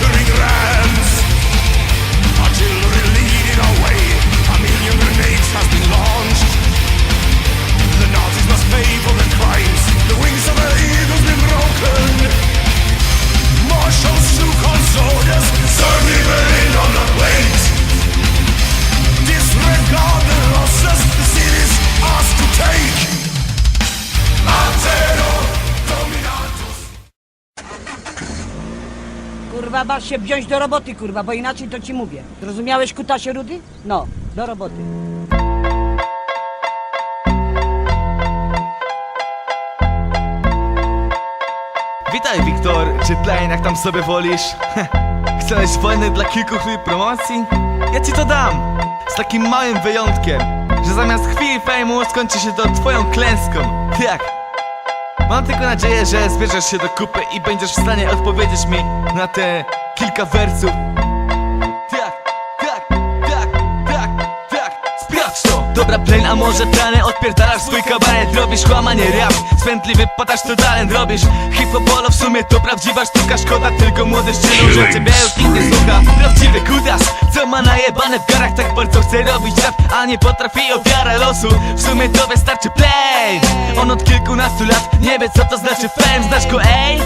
glittering rise. kurwa, masz się wziąć do roboty, kurwa, bo inaczej to ci mówię. Zrozumiałeś, kutasie rudy? No, do roboty. Witaj Wiktor, czy plane jak tam sobie wolisz? Chciałeś wojny dla kilku chwil promocji? Ja ci to dam, z takim małym wyjątkiem Że zamiast chwili fejmu skończy się to twoją klęską Jak? Mam tylko nadzieję, że zbierzesz się do kupy i będziesz w stanie odpowiedzieć mi na te kilka wersów Dobra plain, a może tane Odpierdalasz swój kabaret Robisz łamanie rap. Spętliwy patasz to talent Robisz. Hip-hopolo W sumie to prawdziwa sztuka Szkoda tylko młodych czynów Że ciebie już nikt nie słucha. Prawdziwy kutas Co ma najebane w garach Tak bardzo chce robić rap A nie potrafi ofiara losu. W sumie to wystarczy play. On od kilkunastu lat Nie wie co to znaczy fame. Znasz go ej?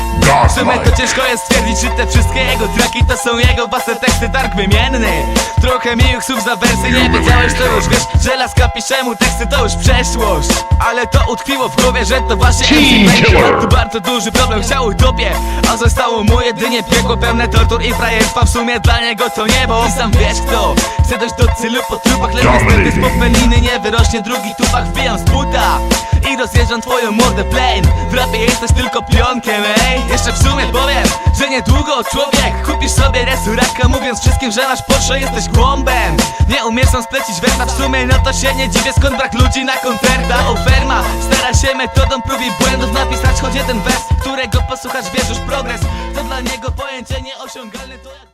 W sumie to ciężko jest stwierdzić Czy te wszystkie jego traki To są jego własne teksty Dark wymienny. Trochę miłych słów za wersy Nie wiedziałeś to już wiesz. Że laska zapiszę mu teksty to już przeszłość. Ale to utkwiło w głowie, że to właśnie MC Tu bardzo duży problem chciał dopie A zostało mu jedynie piekło pełne tortur i frajerstwa. W sumie dla niego to niebo. I sam wiesz kto Chcę dojść do cylu po trupach Lecz niestety z popeliny nie wyrośnie Drugi tupach wbijam z buta i rozjeżdżam twoją mordę plain W rapie jesteś tylko pionkiem, ej. Jeszcze w sumie powiem, że niedługo człowiek. Kupisz sobie resuraka mówiąc wszystkim, że nasz Porsche jesteś głąbem. Nie umiesz sam splecić wersa w sumie, no to się nie dziwię Skąd brak ludzi na koncerta. Oferma stara się metodą prób i błędów napisać. Choć jeden wers, którego posłuchasz, wiesz już progres. To dla niego pojęcie nieosiągalne to jak...